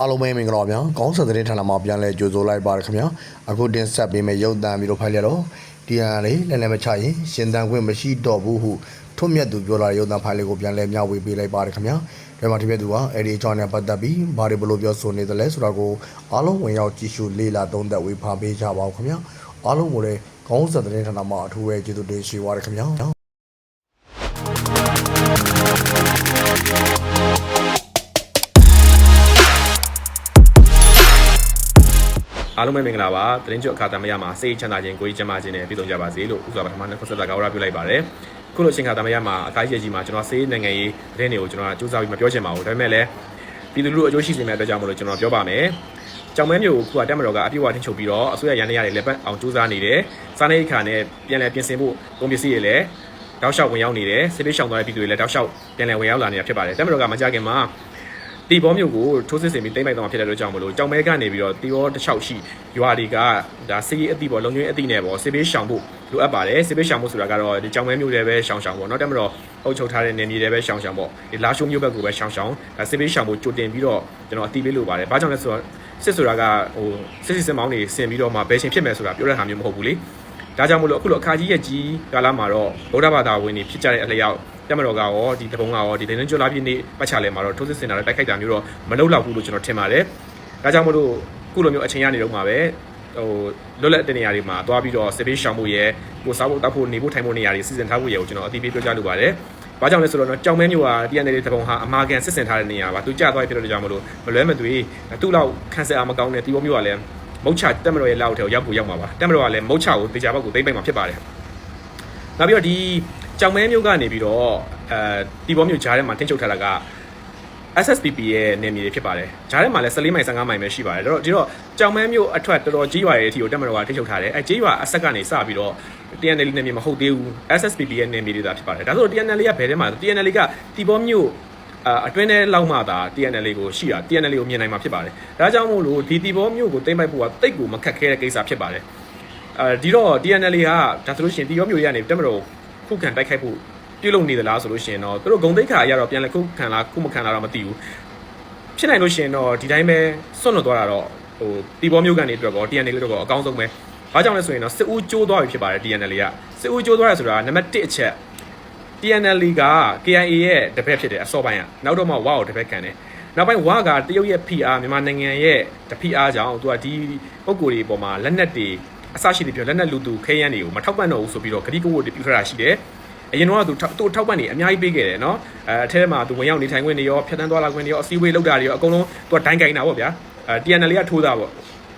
အားလုံးပဲမင်္ဂလာပါဗျာကောင်းစံသတင်းဌာနမှာပြန်လဲကြိုဆိုလိုက်ပါရခင်ဗျာအခုတင်ဆက်ပေးမယ့်ရုပ်သံပြီးတော့ဖိုင်ရတော့ဒီဟာလေးလည်းလည်းမချရင်ရှင်သန်ခွင့်မရှိတော့ဘူးဟုထွတ်မြတ်သူပြောလာတဲ့ရုပ်သံဖိုင်လေးကိုပြန်လဲမျှဝေပေးလိုက်ပါရခင်ဗျာဒီမှာဒီပြသူကအဲ့ဒီအကြောင်းနဲ့ပတ်သက်ပြီးဘာတွေဘလို့ပြောဆိုနေသလဲဆိုတာကိုအားလုံးဝင်ရောက်ကြည့်ရှုလေ့လာသုံးသပ်ဝေဖန်ပေးကြပါဦးခင်ဗျာအားလုံးကိုလည်းကောင်းစံသတင်းဌာနမှာအထူးပဲကျေးဇူးတင်ရှိပါရခင်ဗျာ အားလုံးပဲမင်္ဂလာပါသတင်းကြွအခါသမယမှာစိတ်ချမ်းသာခြင်းကိုယ်ကြီးကျန်းမာခြင်းနဲ့ပြည့်စုံကြပါစေလို့ဥစွာပထမနှစ်ခုဆက်တာကောင်းရပြုလိုက်ပါတယ်ခုလိုအချိန်ခါသမယမှာအကိုင်းကျကြီးမှာကျွန်တော်စေးနိုင်ငံရေးသတင်းတွေကိုကျွန်တော်စူးစမ်းပြီးမပြောချင်ပါဘူးဒါပေမဲ့လည်းပြည်သူလူထုအကျိုးရှိစေမယ့်အတွက်ကြောင့်မလို့ကျွန်တော်ပြောပါမယ်ကြောင်မဲမျိုးကိုခုကတက်မတော်ကအပြည့်အဝထင်ချုပ်ပြီးတော့အစိုးရရန်နေရတွေလက်ပတ်အောင်စူးစမ်းနေတယ်စားနေအခါနဲ့ပြန်လည်ပြင်ဆင်ဖို့ကုန်ပစ္စည်းတွေလည်းတောက်လျှောက်ဝင်ရောက်နေတယ်စစ်ပေးရှောင်သွားတဲ့ပြည်သူတွေလည်းတောက်လျှောက်ပြန်လည်ဝင်ရောက်လာနေတာဖြစ်ပါတယ်တက်မတော်ကမကြခင်မှာ တီဘောမြို့ကိုထိုးစစ်ဆင်ပြီးတိမ့်ပိုက်တော့ဖြစ်တဲ့လို့ကြောင့်မလို့ကြောင်မဲကနေပြီးတော့တီဘောတစ်လျှောက်ရှိရွာတွေကဒါစစ်ရေးအသည့်ပေါ့လုံခြုံရေးအသည့်နဲ့ပေါ့စစ်ပေးရှောင်ဖို့လိုအပ်ပါတယ်စစ်ပေးရှောင်ဖို့ဆိုတာကတော့ဒီကြောင်မဲမြို့တွေပဲရှောင်ရှောင်ပေါ့နော်တက်မတော်အုပ်ချုပ်ထားတဲ့နေမြေတွေပဲရှောင်ရှောင်ပေါ့ဒီလာရှုံမြို့ဘက်ကိုပဲရှောင်ရှောင်ဒါစစ်ပေးရှောင်ဖို့ကြိုတင်ပြီးတော့ကျွန်တော်အတည်ပြုလိုပါတယ်ဘာကြောင့်လဲဆိုတော့စစ်ဆိုတာကဟိုစစ်စစ်စစ်မောင်းတွေဆင်ပြီးတော့မှဘယ်ရှင်ဖြစ်မယ်ဆိုတာပြောတဲ့ဟာမျိုးမဟုတ်ဘူးလေ ဒါကြောင့်မလို့အခုလိုအခါကြီးရဲ့ကြီးကာလမှာတော့ဗုဒ္ဓဘာသာဝင်တွေဖြစ်ကြတဲ့အလျောက်တက်မတော်ကရောဒီတပုံကရောဒီတင်းကျွလာပြည့်နေ့ပတ်ချလဲမှာတော့ထိုးစစ်စင်တာနဲ့တိုက်ခိုက်တာမျိုးတော့မလုပ်တော့ဘူးလို့ကျွန်တော်ထင်ပါတယ်။ဒါကြောင့်မလို့ခုလိုမျိုးအချိန်ရနေတော့မှာပဲဟိုလွတ်လပ်တဲ့နေရာတွေမှာသွားပြီးတော့စစ်ပေးရှောင်မှုရဲကိုစားဖို့တောက်ဖို့နေဖို့ထိုင်ဖို့နေရာတွေစီစဉ်ထားဖို့ရဲကိုကျွန်တော်အတိအပြပြောကြားလိုပါတယ်။ဘာကြောင့်လဲဆိုတော့ကြောင်မဲမျိုးက TNL တပုံဟာအမာကန်စစ်စင်ထားတဲ့နေရာပါသူကြသွားဖြစ်တဲ့ကြောင့်မလို့မလွဲမသွေသူ့လောက်ခန်းဆက်အားမကောင်းတဲ့တီဘောမျိုးကလည်း မုတ်ချတက်မတော်ရဲ့လောက်ထဲကိုရောက်ဖို့ရောက်မှာပါတက်မတော်ကလည်းမုတ်ချကိုတေချာဘက်ကိုသိမ့်ပိုက်မှာဖြစ်ပါတယ်။နောက်ပြီးတော့ဒီကြောင်မဲမျိုးကနေပြီးတော့အဲတီဘောမျိုးဂျားထဲမှာထင်းချုပ်ထားတာက SSPP ရဲ့နေမြေတွေဖြစ်ပါတယ်။ဂျားထဲမှာလည်း14မိုင်15မိုင်ပဲရှိပါတယ်။ဒါတော့ဒီတော့ကြောင်မဲမျိုးအထွက်တော်တော်ကြီးရွာရဲ့အထီကိုတက်မတော်ကထိချုပ်ထားတယ်။အဲကြီးရွာအဆက်ကနေစပြီးတော့ TNL နေမြေမဟုတ်သေးဘူး။ SSPP ရဲ့နေမြေတွေသာဖြစ်ပါတယ်။ဒါဆို TNL ကဘယ်ထဲမှာ TNL ကတီဘောမျိုး အာအတွင်းထဲလောက်မှသာ TNL ကိုရှိတာ TNL ကိုမြင်နိုင်မှာဖြစ်ပါတယ်။ဒါကြောင့်မို့လို့ဒီတီဘောမျိုးကိုတိမ့်ပိုက်ဖို့ကတိတ်ကိုမခက်ခဲတဲ့ကိစ္စဖြစ်ပါတယ်။အဲဒီတော့ TNL ကဒါဆိုလို့ရှိရင်တီဘောမျိုးတွေကနေတက်မတော်ခုခံတိုက်ခိုက်ဖို့ပြုလုပ်နေသလားဆိုလို့ရှိရင်တော့သူတို့ဂုံတိတ်ခါအရတော့ပြန်လဲခုခံလားခုမခံလားတော့မသိဘူးဖြစ်နိုင်လို့ရှိရင်တော့ဒီတိုင်းပဲစွန့်လွတ်သွားတာတော့ဟိုတီဘောမျိုးကနေအတွက်ကော TNL အတွက်ကောအကောင်းဆုံးပဲဘာကြောင့်လဲဆိုရင်တော့စစ်ဦးကျိုးသွားပြီဖြစ်ပါတယ် TNL ကစစ်ဦးကျိုးသွားရဆိုတာနံပါတ်1အချက် TNL က KIA ရဲ့တပည့်ဖြစ်တယ်အစောပိုင်းကနောက်တော့မှဝါကိုတပည့်ခံတယ်နောက်ပိုင်းဝါကတရုတ်ရဲ့ PR မြန်မာနိုင်ငံရဲ့တ PR ကြောင့်သူကဒီပုံကိုယ်တွေပေါ်မှာလက်နက်တွေအစရှိတယ်ပြောလက်နက်လူသူခဲရန်တွေကိုမထောက်ပံ့တော့ဘူးဆိုပြီးတော့ဂတိကဝတ်တွေပြုထားတာရှိတယ်အရင်တော့ကသူသူထောက်ပံ့နေအများကြီးပေးခဲ့တယ်နော်အဲအထက်မှာသူဝင်ရောက်နေထိုင်ခွင့်တွေရောဖြတ်တန်းသွားလာခွင့်တွေရောအစည်းအဝေးလုပ်တာတွေရောအကုန်လုံးသူကဒိုင်းကင်တာပေါ့ဗျာအဲ TNL ကထိုးတာပေါ့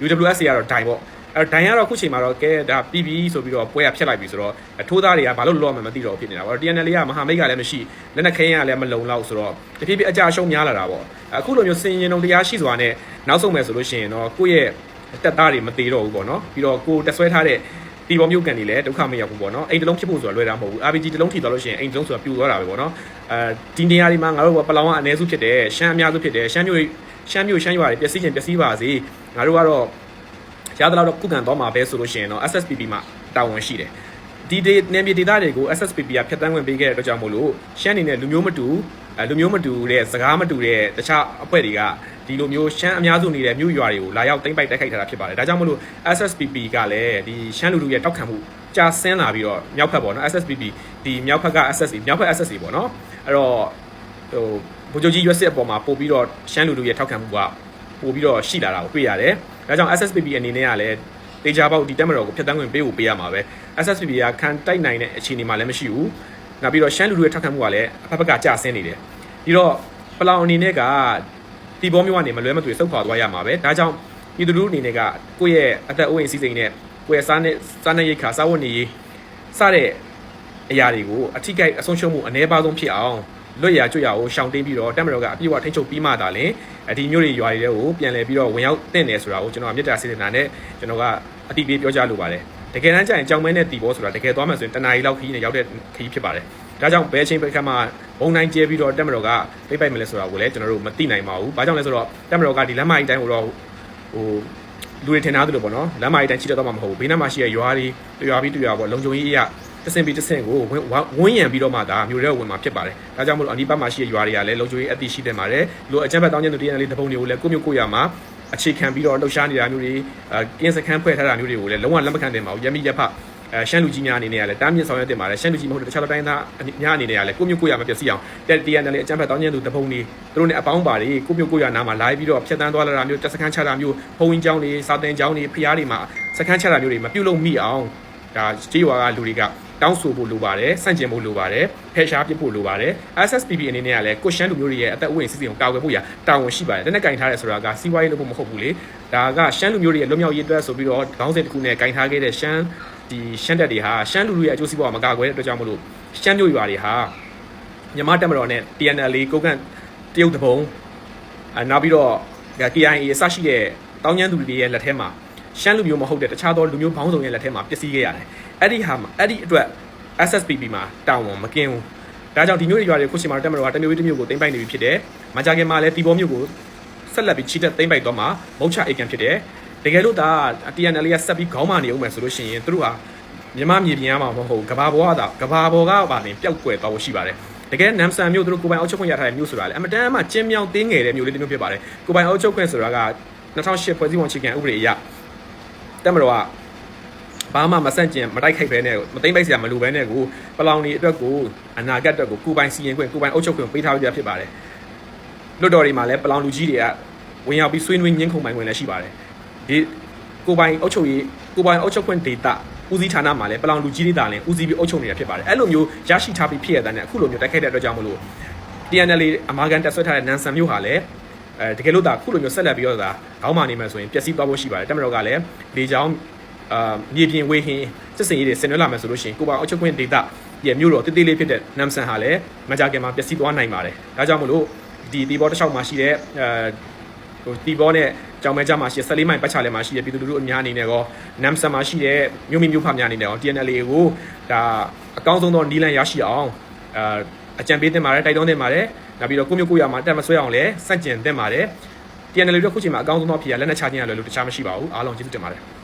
UWSC ကတော့ဒိုင်းပေါ့ အဲဒိုင်းကတော့ခုချိန်မှာတော့ကဲဒါပြီးပြီဆိုပြီးတော့ပွဲရဖြတ်လိုက်ပြီဆိုတော့ထိုးသားတွေကဘာလို့လောမှမသိတော့ဖြစ်နေတာပေါ့ TNL ကမဟာမိတ်ကလည်းမရှိလက်နက်ခဲရင်ကလည်းမလုံလောက်ဆိုတော့တဖြည်းဖြည်းအကြရှုံးများလာတာပေါ့အခုလိုမျိုးစင်ရင်တုံတရားရှိစွာနဲ့နောက်ဆုံးမယ်ဆိုလို့ရှိရင်တော့ကိုယ့်ရဲ့တက်သားတွေမသေးတော့ဘူးပေါ့နော်ပြီးတော့ကိုတက်ဆွဲထားတဲ့ဒီပေါ်မျိုးကန်နေလဲဒုက္ခမရောက်ဘူးပေါ့နော်အိမ်တစ်လုံးဖြစ်ဖို့ဆိုတာလွယ်တာမဟုတ်ဘူး RPG တစ်လုံးထိသွားလို့ရှိရင်အိမ်တစ်လုံးဆိုတာပြူသွားတာပဲပေါ့နော်အဲဒီနေရာဒီမှာငါတို့ကပလောင်ကအနည်းစုဖြစ်တယ်ရှမ်းအများစုဖြစ်တယ်ရှမ်းမျိုးရှမ်းမျိုးရှမ်းရွာတွေပျက်စီးခြင်းပျက်စီးပါစေငါတို့ကတော့ ရသလောက်တော့ကုခံသွားမှာပဲဆိုလို့ရှိရင်တော့ SSPP မှာတာဝန်ရှိတယ်ဒီဒေနေမြေဒေသတွေကို SSPP ကဖျက်ဆီးဝင်ပေးခဲ့တဲ့အတွက်ကြောင့်မို့လို့ရှမ်းနေနဲ့လူမျိုးမတူအဲလူမျိုးမတူတဲ့စကားမတူတဲ့တခြားအဖွဲ့တွေကဒီလိုမျိုးရှမ်းအများစုနေတဲ့မြို့ရွာတွေကိုလာရောက်တိမ့်ပိုက်တိုက်ခိုက်ထားတာဖြစ်ပါတယ်ဒါကြောင့်မို့လို့ SSPP ကလည်းဒီရှမ်းလူထုရဲ့တောက်ခံမှုကြာဆင်းလာပြီးတော့မြောက်ဖက်ပေါ့နော် SSPP ဒီမြောက်ဖက်က SSC မြောက်ဖက် SSC ပေါ့နော်အဲ့တော့ဟိုဗိုလ်ချုပ်ကြီးရွက်စစ်အပေါ်မှာပို့ပြီးတော့ရှမ်းလူထုရဲ့ထောက်ခံမှုက ပို့ပြီးတော့ရှိလာတာကိုတွေ့ရတယ်ဒါကြောင့် SSPP အနေနဲ့ကလည်းတေချာပေါက်ဒီတက်မတော်ကိုဖျက်ဆီးဝင်ပေးဖို့ပေးရမှာပဲ SSPP ကခံတိုက်နိုင်တဲ့အခြေအနေမှာလည်းမရှိဘူးနောက်ပြီးတော့ရှမ်းလူထုရဲ့ထောက်ခံမှုကလည်းအဖက်ဖက်ကကြာဆင်းနေတယ်ဒီတော့ပလောင်အနေနဲ့ကတီဘောမျိုးကနေမလွဲမသွေစုပ်ခွာသွားရမှာပဲဒါကြောင့်ပြည်သူလူထုအနေနဲ့ကကိုယ့်ရဲ့အသက်အိုးအိမ်စီးစိမ်နဲ့ကိုယ့်ရဲ့စားနဲ့စားနဲ့ရိတ်ခါစားဝတ်နေရေးစတဲ့အရာတွေကိုအထိကိအဆုံးရှုံးမှုအ ਨੇ ပါဆုံးဖြစ်အောင် လွတ်ရကြွရကိုရှောင်တင်းပြီးတော့တက်မတော်ကအပြည့်အဝထိန်းချုပ်ပြီးမှသာလင်ဒီမျိုးတွေရွာတွေကိုပြန်လည်ပြီးတော့ဝင်ရောက်တင့်တယ်ဆိုတာကိုကျွန်တော်ကမြစ်တာစေတနာနဲ့ကျွန်တော်ကအတိပေးပြောကြားလိုပါတယ်တကယ်တမ်းကျရင်ကြောင်မဲနဲ့တီဘောဆိုတာတကယ်သွားမှဆိုရင်တနားရီလောက်ခီးနဲ့ရောက်တဲ့ခီးဖြစ်ပါတယ်ဒါကြောင့်ဘယ်ချိန်ဘယ်ခါမှဘုံတိုင်းကျဲပြီးတော့တက်မတော်ကပြိပိုက်မလဲဆိုတာကိုလည်းကျွန်တော်တို့မသိနိုင်ပါဘူး။ဘာကြောင့်လဲဆိုတော့တက်မတော်ကဒီလမ်းမကြီးတိုင်းကိုတော့ဟိုလူတွေထင်သားသလိုပေါ့နော်လမ်းမကြီးတိုင်းချိတက်တော့မှမဟုတ်ဘူး။ဘေးနားမှာရှိတဲ့ရွာတွေရွာပြီးရွာပေါ့လုံခြုံရေးအရာ တဆင်ပြီးတဆင်ကိုဝင်းဝင်းရံပြီးတော့မှဒါမျိုးတွေကဝင်မှာဖြစ်ပါတယ်ဒါကြောင့်မလို့အနီးပတ်မှာရှိတဲ့ရွာတွေကလည်းလုံခြုံရေးအသိရှိတဲ့ပါတယ်လူအကြမ်းဖက်တောင်းကျမ်းသူတရားလေးတပုံတွေကိုလည်းကိုမျိုးကိုရမှာအခြေခံပြီးတော့လှုပ်ရှားနေတာမျိုးတွေအဲကင်းစခန်းဖွဲ့ထားတာမျိုးတွေကိုလည်းလုံးဝလက်မခံတင်ပါဘူးရမိရဖအဲရှမ်းလူကြီးများအနေနဲ့ကလည်းတားမြစ်ဆောင်ရွက်တင်ပါတယ်ရှမ်းလူကြီးမဟုတ်တဲ့တခြားတိုင်းသားများအနေနဲ့ကလည်းကိုမျိုးကိုရမှာပြည့်စည်အောင်တက်တရားနဲ့လည်းအကြမ်းဖက်တောင်းကျမ်းသူတပုံတွေသူတို့နဲ့အပေါင်းပါတွေကိုမျိုးကိုရနားမှာလာပြီးတော့ဖြတ်တန်းသွားလာတာမျိုးတက်စခန်းချတာမျိုးဖုံဝင်ကျောင်းတွေစာတင်ကျောင်းတွေဖျားတွေမှာစခန်းချတာမျိုးတွေမပြုတ်လို့မိအောင်ဒါကြေးရွာကလူတွေက တောင်းဆိုဖို့လိုပါတယ်စန့်ကျင်ဖို့လိုပါတယ်ဖယ်ရှားပစ်ဖို့လိုပါတယ် SSPP အနေနဲ့ကလည်းကိုရှမ်းလူမျိုးတွေရဲ့အသက်အဝိအစီအစဉ်ကိုကာကွယ်ဖို့ရတာဝန်ရှိပါတယ်တနက်ကင်ထားရဲဆိုတာကစီးပွားရေးလုပ်ဖို့မဟုတ်ဘူးလေဒါကရှမ်းလူမျိုးတွေရဲ့လွတ်မြောက်ရေးအတွက်ဆိုပြီးတော့ခေါင်းစဉ်တစ်ခုနဲ့ကင်ထားခဲ့တဲ့ရှမ်းဒီရှမ်းတက်တွေဟာရှမ်းလူလူရဲ့အကျိုးစီးပွားကိုမကာကွယ်တဲ့အတွက်ကြောင့်မလို့ရှမ်းမျိုးရွာတွေဟာမြန်မာတက်မတော်နဲ့ TNL ကိုကန်တရုတ်တပုံအနောက်ပြီးတော့ KIA အစရှိတဲ့တောင်းကျမ်းသူတွေရဲ့လက်ထဲမှာ ရှမ်းလူမျိုးမဟုတ်တဲ့တခြားသောလူမျိုးဘောင်းဆောင်ရဲ့လက်ထဲမှာပျက်စီးခဲ့ရတယ်အဲ့ဒီဟာမှာအဲ့ဒီအတွက် SSPP မှာတာဝန်မကင်းဘူးဒါကြောင့်ဒီမျိုးတွေရွာတွေခုချိန်မှာတက်မတော်ကတမျိုးတစ်မျိုးကိုတင်ပိုက်နေပြီဖြစ်တယ်မကြခင်မှာလည်းတီဘောမျိုးကိုဆက်လက်ပြီးချီတက်တင်ပိုက်တော့မှာမုတ်ချအေကန်ဖြစ်တယ်တကယ်လို့ဒါ TNL ကဆက်ပြီးခေါင်းမာနေအောင်မယ်ဆိုလို့ရှိရင်သူတို့ဟာမြန်မာမြေပြင်ရမှာမဟုတ်ဘူးကဘာပေါ်ကကဘာပေါ်ကပါနေပျောက်ကွယ်သွားဖို့ရှိပါတယ်တကယ်နမ်ဆန်မျိုးတို့ကိုပိုင်အောက်ချုပ်ခွင့်ရထားတဲ့မျိုးဆိုတာလေအမတန်မှကျင်းမြောင်းတင်းငယ်တဲ့မျိုးလေးတစ်မျိုးဖြစ်ပါတယ်ကိုပိုင်အောက်ချုပ်ခွင့်ဆိုတာက2008ဖွဲ့စည်းပုံအခြေခံဥပဒေအရ တက်မတော်ကဘာမှမဆန့်ကျင်မတိုက်ခိုက်ပဲနဲ့မသိမ့်ပိုက်စရာမလိုပဲနဲ့ကိုပလောင်နေအတွက်ကိုအနာဂတ်အတွက်ကိုကိုပိုင်စီရင်ခွင့်ကိုပိုင်အုပ်ချုပ်ခွင့်ပေးထားပြဖြစ်ပါတယ်လွတ်တော်တွေမှာလည်းပလောင်လူကြီးတွေကဝင်ရောက်ပြီးဆွေးနွေးညှင်းခုန်ပိုင်ခွင့်လည်းရှိပါတယ်ဒီကိုပိုင်အုပ်ချုပ်ရေးကိုပိုင်အုပ်ချုပ်ခွင့်ဒေတာဦးစီးဌာနမှာလည်းပလောင်လူကြီးတွေတာလည်းဦးစီးပြီးအုပ်ချုပ်နေတာဖြစ်ပါတယ်အဲ့လိုမျိုးရရှိထားပြီးဖြစ်ရတဲ့နဲ့အခုလိုမျိုးတိုက်ခိုက်တဲ့အတွက်ကြောင့်မလို့ TNL အမာကန်တက်ဆွဲထားတဲ့နန်ဆန်မျိုးဟာလည်း အဲတကယ်လို့ဒါခုလိုမျိုးဆက်လက်ပြီးတော့ဒါခေါင်းမာနေမှဆိုရင်ပျက်စီးသွားဖို့ရှိပါတယ်တက်မတော်ကလည်းလေချောင်းအာမြေပြင်ဝေဟင်စစ်စင်ရေးတွေဆင်နွှဲလာမယ်ဆိုလို့ရှိရင်ကိုပါအောက်ချုပ်ခွင့်ဒေတာရဲ့မျိုးတော်တိတိလေးဖြစ်တဲ့နမ်ဆန်ဟာလည်းမကြခင်မှာပျက်စီးသွားနိုင်ပါတယ်ဒါကြောင့်မလို့ဒီဒီဘောတစ်လျှောက်မှာရှိတဲ့အဲဟိုဒီဘောနဲ့ကြောင်မဲကြမှာရှိတဲ့14မိုင်ပတ်ချာလဲမှာရှိတဲ့ပြည်သူလူထုအများအနေနဲ့ကောနမ်ဆန်မှာရှိတဲ့မြို့မိမြို့ဖများအနေနဲ့ကော TNL ကိုဒါအကောင်းဆုံးသောနီလန်ရရှိအောင်အာအကြံပေးတင်ပါတယ်တိုက်တွန်းတင်ပါတယ် နောက်ပြီးတော့ကိုမျိုးကိုရမှာတက်မဆွဲအောင်လဲစန့်ကျင်တင်ပါတယ် TNL တို့ခုချိန်မှာအကောင်းဆုံးသောဖြစ်ရလက်နက်ချခြင်းရလွယ်လို့တခြားမရှိပါဘူးအားလုံးကျေးဇူးတင်ပါတယ်